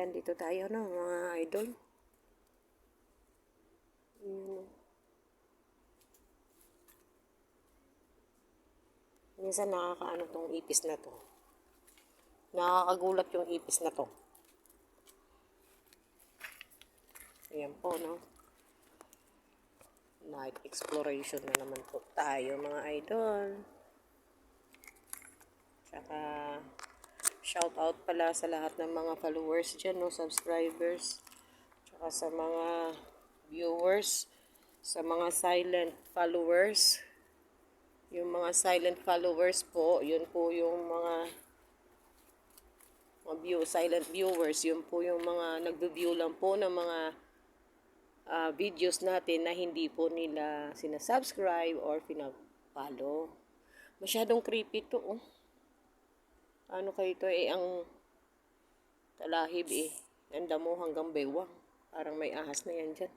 Ayan, dito tayo, no, mga idol. Ayan. Minsan nakakaano tong ipis na to. Nakakagulat yung ipis na to. Ayan po, no. Night exploration na naman po tayo, mga idol. Tsaka, shout out pala sa lahat ng mga followers dyan, no, subscribers. Tsaka sa mga viewers, sa mga silent followers. Yung mga silent followers po, yun po yung mga view, silent viewers, yun po yung mga nagbe-view lang po ng mga ah, videos natin na hindi po nila sinasubscribe or pinapollow. Masyadong creepy to, oh. Ano kayo to eh, ang talahib eh. Ang damo hanggang bewang. Parang may ahas na yan dyan.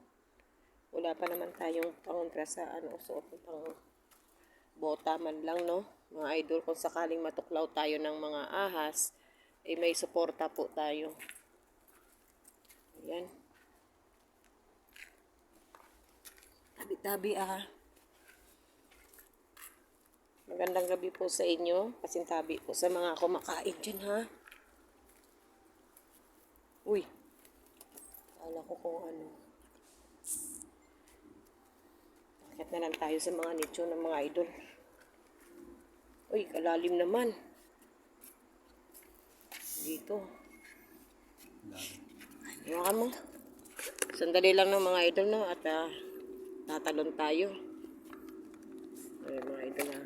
Wala pa naman tayong pangontra sa ano, suot ng pang bota man lang, no? Mga idol, kung sakaling matuklaw tayo ng mga ahas, eh may suporta po tayo. Ayan. Tabi-tabi ah. Magandang gabi po sa inyo. Pasintabi po sa mga kumakain dyan ha. Uy. Kala ko kung ano. Bakit na lang tayo sa mga nicho ng mga idol. Uy, kalalim naman. Dito. Hawakan mo. Sandali lang ng mga idol no at ah, tatalon tayo. Ay, mga idol ha.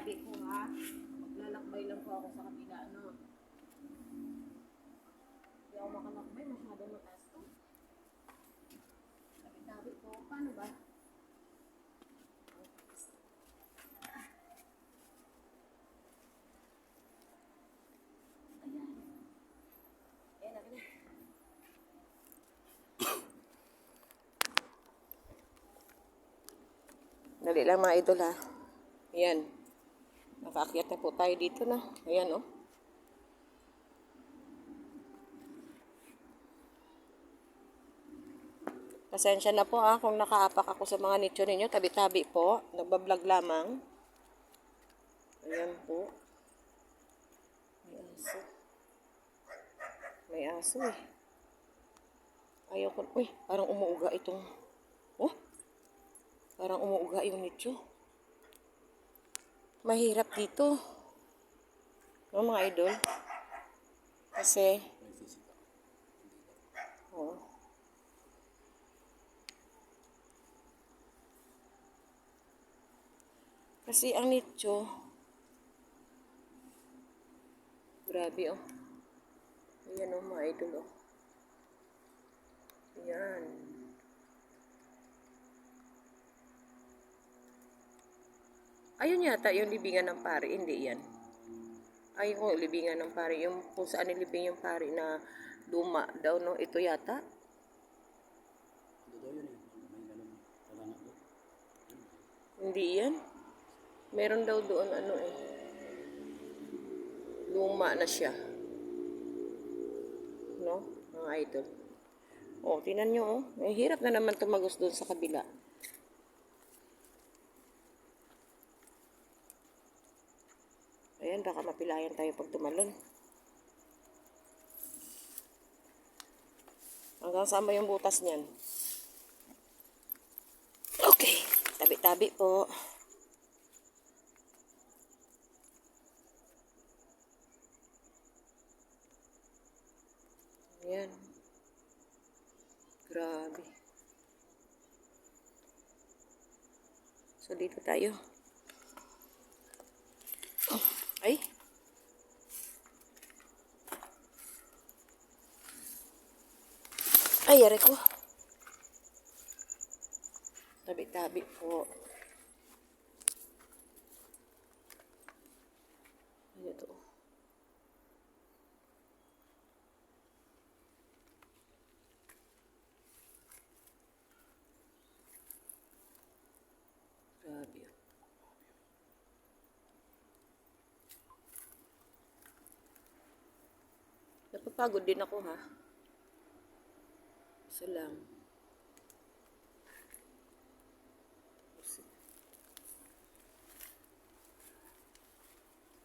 Tabi-tabi ko ha. Maglalakbay lang po ako sa kabila no. Hindi ako makalakbay. Masyado mataas to. Tabi-tabi ko. Paano ba? Ayan. Ayan, laki na. Dali lang mga idol ha. Ayan. Nakaakyat na po tayo dito na. Ayan oh. Pasensya na po ha kung nakaapak ako sa mga nicho ninyo. Tabi-tabi po. Nagbablog lamang. Ayan po. May aso. May aso eh. Ayaw ko. Uy, parang umuuga itong. Oh, Parang umuuga yung nicho. Mahirap dito. No, mga idol? Kasi, oh. Kasi ang nicho, grabe oh. Ayan oh, mga idol oh. Ayan. Ayun yata yung libingan ng pari, hindi yan. Ayun ko, libingan ng pari. Yung kung saan nilibing yung pari na luma daw, no? Ito yata. Hindi yan. Meron daw doon ano eh. Luma na siya. No? Mga idol. Oh, tinan nyo oh. Eh, hirap na naman tumagos doon sa kabila. Ayan, baka mapilayan tayo pag tumalon. Hanggang saan ba yung butas niyan? Okay. Tabi-tabi po. Ayan. Grabe. So, dito tayo. Ay, yari ko. Tabi-tabi po. Ano to? Grabe. Napapagod din ako ha. Isa lang.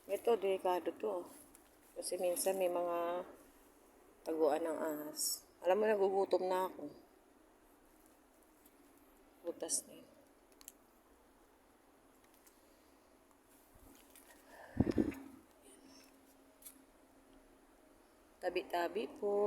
Ito, delikado to. Kasi minsan may mga taguan ng ahas. Alam mo, nagugutom na ako. Butas na yun. Tabi-tabi po.